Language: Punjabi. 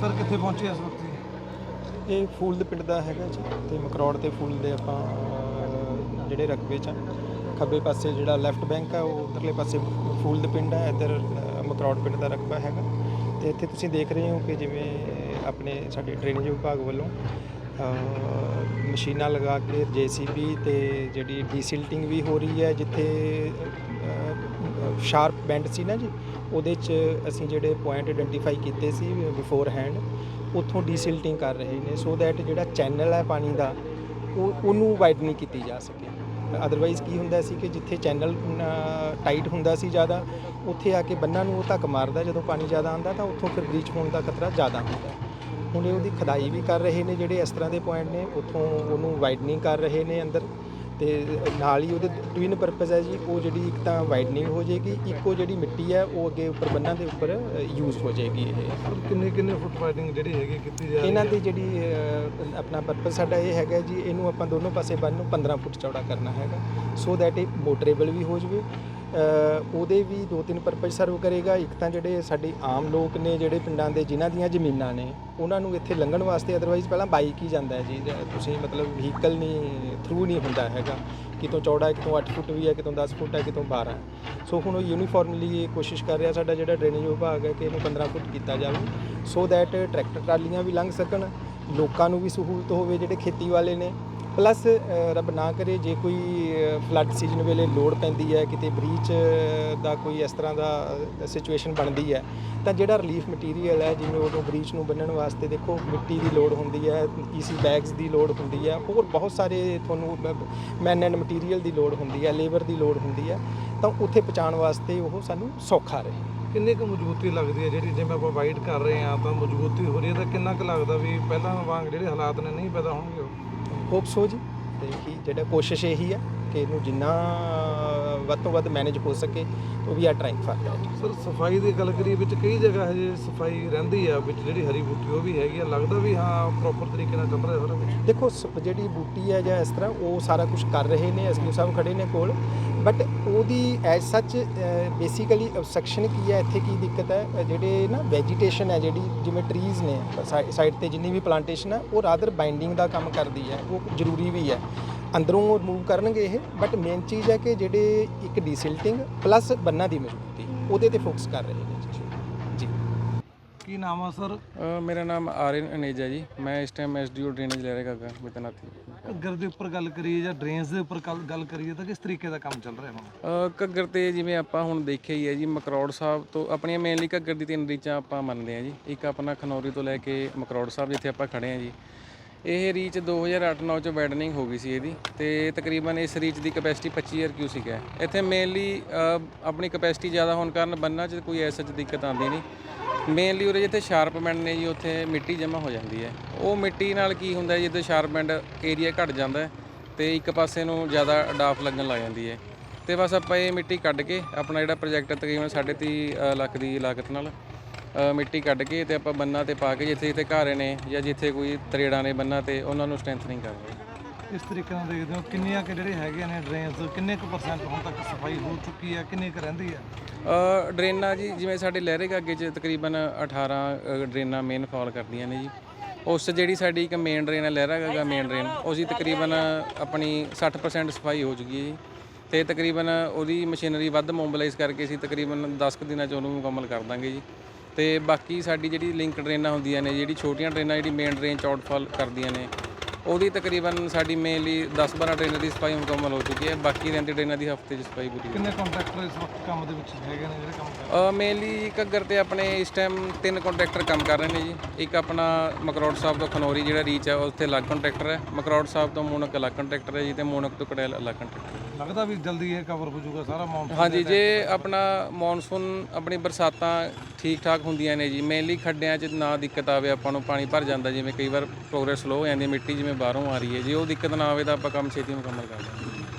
ਸਰ ਕਿੱਥੇ ਪਹੁੰਚੇ ਇਸ ਵਕਤ ਇਹ ਫੂਲ ਦੇ ਪਿੰਡ ਦਾ ਹੈਗਾ ਜੀ ਤੇ ਮਕਰੌੜ ਤੇ ਫੂਲ ਦੇ ਆਪਾਂ ਅਹ, ਜਿਹੜੇ ਰਕਬੇ ਚ ਆ। ਖੱਬੇ ਪਾਸੇ ਜਿਹੜਾ ਲੈਫਟ ਬੈਂਕ ਆ ਉਹ ਉਧਰਲੇ ਪਾਸੇ ਫੂਲ ਦੇ ਪਿੰਡ ਹੈ ਇੱਧਰ ਅਹ, ਮਕਰੌੜ ਪਿੰਡ ਦਾ ਰਕਬਾ ਹੈਗਾ ਤੇ ਇੱਥੇ ਤੁਸੀਂ ਦੇਖ ਰਹੇ ਹੋ ਕਿ ਜਿਵੇਂ ਆਪਣੇ ਸਾਡੇ ਡਰੇਨੇਜ ਵਿਭਾਗ ਵੱਲੋਂ ਅਹ, ਮਸ਼ੀਨਾਂ ਲਗਾ ਕੇ ਜੀਸੀਬੀ ਤੇ ਜਿਹੜੀ ਡੀਸਿਲਟਿੰਗ ਵੀ ਹੋ ਰਹੀ ਹੈ ਜਿੱਥੇ ਸ਼ਾਰਪ ਬੈਂਡ ਸੀ ਨਾ ਜੀ, ਉਹਦੇ ਚ ਅਸੀਂ ਜਿਹੜੇ ਪੁਆਇੰਟ ਆਇਡੈਂਟੀਫਾਈ ਕੀਤੇ ਸੀ ਬਿਫੋਰ ਹੈਂਡ ਉੱਥੋਂ ਡੀਸਿਲਟਿੰਗ ਕਰ ਰਹੇ ਨੇ ਸੋ ਦੈਟ ਜਿਹੜਾ ਚੈਨਲ ਹੈ ਪਾਣੀ ਦਾ, ਉਹ, ਉਹਨੂੰ ਵਾਈਡਨਿੰਗ ਕੀਤੀ ਜਾ ਸਕੇ। ਅਦਰਵਾਈਜ਼ ਕੀ ਹੁੰਦਾ ਸੀ ਕਿ ਜਿੱਥੇ ਚੈਨਲ ਟਾਈਟ ਹੁੰਦਾ ਸੀ ਜ਼ਿਆਦਾ, ਉੱਥੇ ਆ ਕੇ ਬੰਨਾਂ ਨੂੰ ਉਹ ਧੱਕ ਮਾਰਦਾ, ਜਦੋਂ ਪਾਣੀ ਜ਼ਿਆਦਾ ਆਉਂਦਾ ਤਾਂ ਉੱਥੋਂ ਫਿਰ ਬ੍ਰੀਚ ਹੋਣ ਦਾ ਖਤਰਾ ਜ਼ਿਆਦਾ ਹੁੰਦਾ ਹੁਣ ਇਹ ਉਹਦੀ ਖਦਾਈ ਵੀ ਕਰ ਰਹੇ ਨੇ ਜਿਹੜੇ ਇਸ ਤਰ੍ਹਾਂ ਦੇ ਪੁਆਇੰਟ ਨੇ, ਉੱਥੋਂ ਉਹਨੂੰ ਵਾਈਡਨਿੰਗ ਕਰ ਰਹੇ ਨੇ ਅੰਦਰ। ਤੇ ਨਾਲ ਹੀ ਉਹਦੇ ਟਵਿਨ ਪਰਪਸ ਹੈ ਜੀ ਉਹ ਜਿਹੜੀ ਇੱਕ ਤਾਂ ਵਾਈਡਨਿੰਗ ਹੋ ਜਾਏਗੀ ਇੱਕੋ ਜਿਹੜੀ ਮਿੱਟੀ ਹੈ ਉਹ ਅੱਗੇ ਉੱਪਰ ਬੰਨਾਂ ਦੇ ਉੱਪਰ ਯੂਜ਼ ਹੋ ਜਾਏਗੀ ਇਹ। ਕਿੰਨੇ ਕਿੰਨੇ ਫੁੱਟ ਵਾਈਡਿੰਗ ਜਿਹੜੀ ਹੈਗੀ ਕੀਤੀ ਜਾ ਰਹੀ ਇਹਨਾਂ ਦੀ ਜਿਹੜੀ ਅਹ, ਆਪਣਾ ਪਰਪਸ ਸਾਡਾ ਇਹ ਹੈਗਾ ਜੀ ਇਹਨੂੰ ਆਪਾਂ ਦੋਨੋਂ ਪਾਸੇ ਬੰਨ ਨੂੰ 15 ਫੁੱਟ ਚੌੜਾ ਕਰਨਾ ਹੈਗਾ। ਸੋ ਦੈਟ ਇਹ ਮੋਟਰੇਬਲ ਵੀ ਹੋ ਜਵੇ। ਉਹਦੇ ਵੀ ਦੋ ਤਿੰਨ ਪਰਪਸ ਸਰਵ ਕਰੇਗਾ। ਇੱਕ ਤਾਂ ਜਿਹੜੇ ਸਾਡੇ ਆਮ ਲੋਕ ਨੇ, ਜਿਹੜੇ ਪਿੰਡਾਂ ਦੇ, ਜਿਨ੍ਹਾਂ ਦੀਆਂ ਜ਼ਮੀਨਾਂ ਨੇ, ਉਹਨਾਂ ਨੂੰ ਇੱਥੇ ਲੰਘਣ ਵਾਸਤੇ ਅਦਰਵਾਈਜ਼ ਪਹਿਲਾਂ ਬਾਈਕ ਹੀ ਜਾਂਦਾ ਹੈ ਜੀ। ਤੁਸੀਂ ਮਤਲਬ ਵਹੀਕਲ ਨਹੀਂ ਥਰੂ ਨਹੀਂ ਹੁੰਦਾ ਹੈਗਾ। ਕਿਤੋਂ ਚੌੜਾ ਕਿਤੋਂ 8 ਫੁੱਟ ਵੀ ਹੈ, ਕਿਤੋਂ 10 ਫੁੱਟ ਹੈ, ਕਿਤੋਂ 12 ਸੋ ਹੁਣ ਉਹ ਯੂਨੀਫਾਰਮਲੀ ਕੋਸ਼ਿਸ਼ ਕਰ ਰਿਹਾ ਸਾਡਾ ਜਿਹੜਾ ਡਰੇਨੇਜ ਵਿਭਾਗ ਹੈ ਕਿ ਇਹਨੂੰ 15 ਫੁੱਟ ਕੀਤਾ ਜਾਵੇ। ਸੋ ਦੈਟ ਟਰੈਕਟਰ ਟਰਾਲੀਆਂ ਵੀ ਲੰਘ ਸਕਣ। ਲੋਕਾਂ ਨੂੰ ਵੀ ਸਹੂਲਤ ਹੋਵੇ ਜਿਹੜੇ ਖੇਤੀ ਵਾਲੇ ਨੇ। ਪਲੱਸ ਰੱਬ ਨਾ ਕਰੇ ਜੇ ਕੋਈ ਫਲੱਡ ਸੀਜ਼ਨ ਵੇਲੇ ਲੋੜ ਪੈਂਦੀ ਹੈ, ਕਿਤੇ ਬ੍ਰੀਚ ਦਾ ਕੋਈ ਇਸ ਤਰ੍ਹਾਂ ਦਾ ਸਿਚੁਏਸ਼ਨ ਬਣਦੀ ਹੈ, ਤਾਂ ਜਿਹੜਾ ਰਿਲੀਫ ਮਟੀਰੀਅਲ ਹੈ ਜਿਵੇਂ ਉਦੋਂ ਬ੍ਰੀਚ ਨੂੰ ਬੰਨਣ ਵਾਸਤੇ ਦੇਖੋ, ਮਿੱਟੀ ਦੀ ਲੋੜ ਹੁੰਦੀ ਹੈ ਈਸੀ ਬੈਗਸ ਦੀ ਲੋੜ ਹੁੰਦੀ ਹੈ, ਹੋਰ ਬਹੁਤ ਸਾਰੇ ਤੁਹਾਨੂੰ ਮੈਨ ਐਂਡ ਮਟੀਰੀਅਲ ਦੀ ਲੋੜ ਹੁੰਦੀ ਹੈ ਲੇਬਰ ਦੀ ਲੋੜ ਹੁੰਦੀ ਹੈ, ਤਾਂ ਉੱਥੇ ਪਹੁੰਚਾਉਣ ਵਾਸਤੇ ਉਹ ਸਾਨੂੰ ਸੌਖਾ ਰਹੇ। ਕਿੰਨੀ ਕੁ ਮਜ਼ਬੂਤੀ ਲੱਗਦੀ ਹੈ ਜਿਹੜੀ ਜਿਵੇਂ ਆਪਾਂ ਵਾਈਡ ਕਰ ਰਹੇ ਹਾਂ ਤਾਂ ਮਜ਼ਬੂਤੀ ਹੋ ਰਹੀ ਹੈ, ਤਾਂ ਕਿੰਨਾ ਕੁ ਲੱਗਦਾ ਵੀ ਪਹਿਲਾਂ ਵਾਂਗ ਜਿਹੜੇ ਹਾਲਾਤ ਨੇ ਨਹੀਂ ਪੈਦਾ ਹੋਣਗੇ ਉਹ ਹੋਪ ਸੋ ਜੀ। ਤੇ ਕੀ ਜਿਹੜਾ ਕੋਸ਼ਿਸ਼ ਇਹੀ ਹੈ ਕਿ ਇਹਨੂੰ ਜਿੰਨਾ ਵੱਧ ਤੋਂ ਵੱਧ ਮੈਨੇਜ ਹੋ ਸਕੇ ਉਹ ਵੀ ਆ ਟ੍ਰਾਈਂਗ ਫਾਰ ਦੈਟ ਸਰ ਸਫ਼ਾਈ ਦੀ ਗੱਲ ਕਰੀਏ ਵਿੱਚ ਕਈ ਜਗ੍ਹਾ ਹਜੇ ਸਫ਼ਾਈ ਰਹਿੰਦੀ ਆ ਵਿੱਚ ਜਿਹੜੀ ਹਰੀ ਬੂਟੀ ਉਹ ਵੀ ਹੈਗੀ ਆ। ਲੱਗਦਾ ਵੀ ਹਾਂ ਪ੍ਰੋਪਰ ਤਰੀਕੇ ਨਾਲ ਚੱਲ ਰਿਹਾ ਸਾਰਾ ਦੇਖੋ ਸ- ਜਿਹੜੀ ਬੂਟੀ ਹੈ ਜਾਂ ਇਸ ਤਰ੍ਹਾਂ ਉਹ ਸਾਰਾ ਕੁਝ ਕਰ ਰਹੇ ਨੇ ਐਸਪੀ ਸਾਹਿਬ ਖੜੇ ਨੇ ਕੋਲ। ਬਟ ਉਹਦੀ ਐਜ਼ ਸੱਚ ਬੇਸਿਕਲੀ ਅਬਸਟ੍ਰਕਸ਼ਨ ਕੀ ਹੈ ਇੱਥੇ ਕੀ ਦਿੱਕਤ ਹੈ ਜਿਹੜੇ ਨਾ ਵੈਜੀਟੇਸ਼ਨ ਹੈ ਜਿਹੜੀ ਜਿਵੇਂ ਟਰੀਜ਼ ਨੇ ਸਾਈਡ ਤੇ ਜਿੰਨੀ ਵੀ ਪਲਾਂਟੇਸ਼ਨ ਹੈ ਉਹ ਰਾਦਰ ਬਾਈਂਡਿੰਗ ਦਾ ਕੰਮ ਕਰਦੀ ਹੈ ਉਹ ਜ਼ਰੂਰੀ ਵੀ ਹੈ ਅੰਦਰੋਂ ਰਿਮੂਵ ਕਰਨਗੇ ਇਹ ਬਟ ਮੇਨ ਚੀਜ਼ ਹੈ ਕਿ ਜਿਹੜੇ ਇੱਕ ਡੀਸਿਲਟਿੰਗ ਪਲੱਸ ਬੰਨਾਂ ਦੀ ਮਜ਼ਬੂਤੀ ਉਹਦੇ ਤੇ ਫੋਕਸ ਕਰ ਰਹੇ ਨੇ ਜੀ। ਕੀ ਨਾਮ ਆ ਸਰ? ਅ, ਮੇਰਾ ਨਾਮ ਆਰਿਨ ਅਨੇਜਾ ਜੀ। ਮੈਂ ਇਸ ਟਾਈਮ ਐਸਡੀਓ ਡਰੇਨੇਜ ਲੈ ਰਿਹਾ ਹੈਗਾ ਬਿਤਨਾਥੀ ਘੱਗਰ ਦੇ ਉੱਪਰ ਗੱਲ ਕਰੀਏ ਜਾਂ ਡਰੇਨਸ ਦੇ ਉੱਪਰ ਗੱਲ- ਗੱਲ ਕਰੀਏ ਤਾਂ ਕਿਸ ਤਰੀਕੇ ਦਾ ਕੰਮ ਚੱਲ ਰਿਹਾ ਹੁਣ? ਅ, ਘੱਗਰ ਤੇ ਜਿਵੇਂ ਆਪਾਂ ਹੁਣ ਦੇਖਿਆ ਹੀ ਹੈ ਜੀ ਮਕਰੌੜ ਸਾਹਿਬ ਤੋਂ ਆਪਣੀਆਂ ਮੇਨਲੀ ਘੱਗਰ ਦੀ ਤਿੰਨ ਰੀਚਾਂ ਆਪਾਂ ਮੰਨਦੇ ਹਾਂ ਜੀ। ਇੱਕ ਆਪਣਾ ਖਨੌਰੀ ਤੋਂ ਲੈ ਕੇ ਮਕਰੌੜ ਸਾਹਿਬ ਜਿੱਥੇ ਆਪਾਂ ਖੜੇ ਹਾਂ ਜੀ। ਇਹ ਰੀਚ 2008-9 ਚ ਵੈਡਨਿੰਗ ਹੋ ਗਈ ਸੀ ਇਹਦੀ ਤੇ ਤਕਰੀਬਨ ਇਸ ਰੀਚ ਦੀ ਕਪੈਸਿਟੀ 25000 ਕਿਊਸਿਕ ਹੈ ਇੱਥੇ ਮੇਨਲੀ ਆਪਣੀ ਕਪੈਸਿਟੀ ਜ਼ਿਆਦਾ ਹੋਣ ਕਾਰਨ ਬੰਨਾਂ 'ਚ ਕੋਈ ਐਸਾ ਚ ਦਿੱਕਤ ਆਉਂਦੀ ਨਹੀਂ। ਮੇਨਲੀ ਉਰੇ ਜਿੱਥੇ ਸ਼ਾਰਪ ਨੇ ਜੀ, ਉੱਥੇ ਮਿੱਟੀ ਜਮ੍ਹਾਂ ਹੋ ਜਾਂਦੀ ਹੈ। ਉਹ ਮਿੱਟੀ ਨਾਲ ਕੀ ਹੁੰਦਾ ਜਿੱਦਾਂ ਜਿੱਥੇ ਬੈਂਡ ਏਰੀਆ ਘਟ ਜਾਂਦਾ ਹੈ ਤੇ ਇੱਕ ਪਾਸੇ ਨੂੰ ਜ਼ਿਆਦਾ ਡਾਫ ਲੱਗਣ ਲੱਗ ਜਾਂਦੀ ਹੈ। ਤੇ ਬਸ ਆਪਾਂ ਇਹ ਮਿੱਟੀ ਕੱਢ ਕੇ ਆਪਣਾ ਜਿਹੜਾ ਪ੍ਰੋਜੈਕਟ ਤਕਰੀਬਨ 3.5 ਲੱਖ ਦੀ ਲਾਗਤ ਨਾਲ ਅ, ਮਿੱਟੀ ਕੱਢ ਕੇ ਤੇ ਆਪਾਂ ਬੰਨਾਂ ਤੇ ਪਾ ਕੇ ਜਿੱਥੇ ਜਿੱਥੇ ਘਾਰੇ ਨੇ ਜਾਂ ਜਿੱਥੇ ਕੋਈ ਤਰੇੜਾਂ ਨੇ ਬੰਨਾਂ ਤੇ ਉਹਨਾਂ ਨੂੰ ਸਟਰੈਂਥਨਿੰਗ ਕਰਦੇ ਇਸ ਤਰੀਕੇ ਨਾਲ ਦੇਖਦੇ ਹੋ ਕਿੰਨੀਆਂ ਕਿ ਜਿਹੜੇ ਹੈਗੇ ਨੇ ਡਰੇਨਸ ਕਿੰਨੇ ਕੁ ਪਰਸੈਂਟ ਹੁਣ ਤੱਕ ਸਫ਼ਾਈ ਹੋ ਚੁੱਕੀ ਹੈ ਕਿੰਨੀ ਕੁ ਰਹਿੰਦੀ ਹੈ? ਅ, ਡਰੇਨਾਂ ਜੀ ਜਿਵੇਂ ਸਾਡੇ ਲਹਿਰੇ ਅੱਗੇ 'ਚ ਤਕਰੀਬਨ 18 ਅ, ਡਰੇਨਾਂ ਮੇਨ ਫਾਲ ਕਰਦੀਆਂ ਨੇ ਜੀ। ਉਸ 'ਚ ਜਿਹੜੀ ਸਾਡੀ ਇੱਕ ਮੇਨ ਡਰੇਨ ਹੈ ਲਹਿਰਾ ਗਾਗਾ ਮੇਨ ਡਰੇਨ ਉਸ ਦੀ ਤਕਰੀਬਨ ਆਪਣੀ 60% ਸਫ਼ਾਈ ਹੋ ਚੁੱਕੀ ਹੈ ਜੀ। ਤੇ ਤਕਰੀਬਨ ਉਹਦੀ ਮਸ਼ੀਨਰੀ ਵੱਧ ਮੋਬਿਲਾਈਜ਼ ਕਰਕੇ ਅਸੀਂ ਤਕਰੀਬਨ 10 ਕੁ ਦਿਨਾਂ 'ਚ ਉਹਨੂੰ ਮੁਕੰਮਲ ਕਰ ਦਾਂਗੇ ਜੀ। ਤੇ ਬਾਕੀ ਸਾਡੀ ਜਿਹੜੀ ਲਿੰਕ ਡਰੇਨਾਂ ਹੁੰਦੀਆਂ ਨੇ, ਜਿਹੜੀ ਛੋਟੀਆਂ ਡਰੇਨਾਂ ਜਿਹੜੀ ਮੇਨ ਡਰੇਨ 'ਚ ਆਊਟਫਾਲ ਕਰਦੀਆਂ ਨੇ ਉਹਦੀ ਤਕਰੀਬਨ ਸਾਡੀ ਮੇਨਲੀ 10-12 ਡਰੇਨਾਂ ਦੀ ਸਫ਼ਾਈ ਮੁਕੰਮਲ ਹੋ ਚੁੱਕੀ ਹੈ। ਬਾਕੀ ਰਹਿੰਦੀ ਡਰੇਨਾਂ ਦੀ ਹਫ਼ਤੇ 'ਚ ਸਫ਼ਾਈ ਪੂਰੀ ਕਿੰਨੇ ਕੰਟਰੈਕਟਰ ਇਸ ਵਕਤ ਕੰਮ ਦੇ ਵਿੱਚ ਹੈਗੇ ਨੇ ਜਿਹੜੇ ਕੰਮ ਕਰ ਰਹੇ ਮੇਨਲੀ ਘੱਗਰ ਤੇ ਆਪਣੇ ਇਸ ਟਾਈਮ ਤਿੰਨ ਕੰਟਰੈਕਟਰ ਕੰਮ ਕਰ ਰਹੇ ਨੇ ਜੀ। ਇੱਕ ਆਪਣਾ ਮਕਰੌੜ ਸਾਹਿਬ ਤੋਂ ਖਨੌਰੀ ਜਿਹੜਾ ਰੀਚ ਹੈ ਉੱਥੇ ਅਲੱਗ ਕੰਟਰੈਕਟਰ ਹੈ। ਮਕਰੌੜ ਸਾਹਿਬ ਤੋਂ ਮੋਨਕ ਅਲੱਗ ਕੰਟਰੈਕਟਰ ਹੈ ਜੀ ਤੇ ਮੋਨਕ ਤੋਂ ਕੜੈਲ ਅਲੱਗ ਕੰਟਰੈਕਟਰ ਹੈ। ਲੱਗਦਾ ਵੀ ਜਲਦੀ ਇਹ ਕਵਰ ਹੋ ਜਾਊਗਾ ਸਾਰਾ ਮੌਨਸੂਨ ਹਾਂਜੀ ਜੇ ਆਪਣਾ ਮੌਨਸੂਨ ਆਪਣੀ ਬਰਸਾਤਾਂ ਠੀਕ ਠਾਕ ਹੁੰਦੀਆਂ ਨੇ ਜੀ। ਮੇਨਲੀ ਖੱਡਿਆਂ 'ਚ ਨਾ ਦਿੱਕਤ ਆਵੇ ਆਪਾਂ ਨੂੰ ਪਾਣੀ ਭਰ ਜਾਂਦਾ ਜਿਵੇਂ ਕਈ ਵਾਰ ਪ੍ਰੋਗਰੈਸ ਸਲੋ ਹੋ ਜਾਂਦੀ ਹੈ ਮਿੱਟੀ ਜਿਵੇਂ ਬਾਹਰੋਂ ਆ ਰਹੀ ਹੈ, ਜੇ ਉਹ ਦਿੱਕਤ ਨਾ ਆਵੇ ਤਾਂ ਆਪਾਂ ਕੰਮ ਛੇਤੀ ਮੁਕੰਮਲ ਕਰ ਦਾਂਗੇ।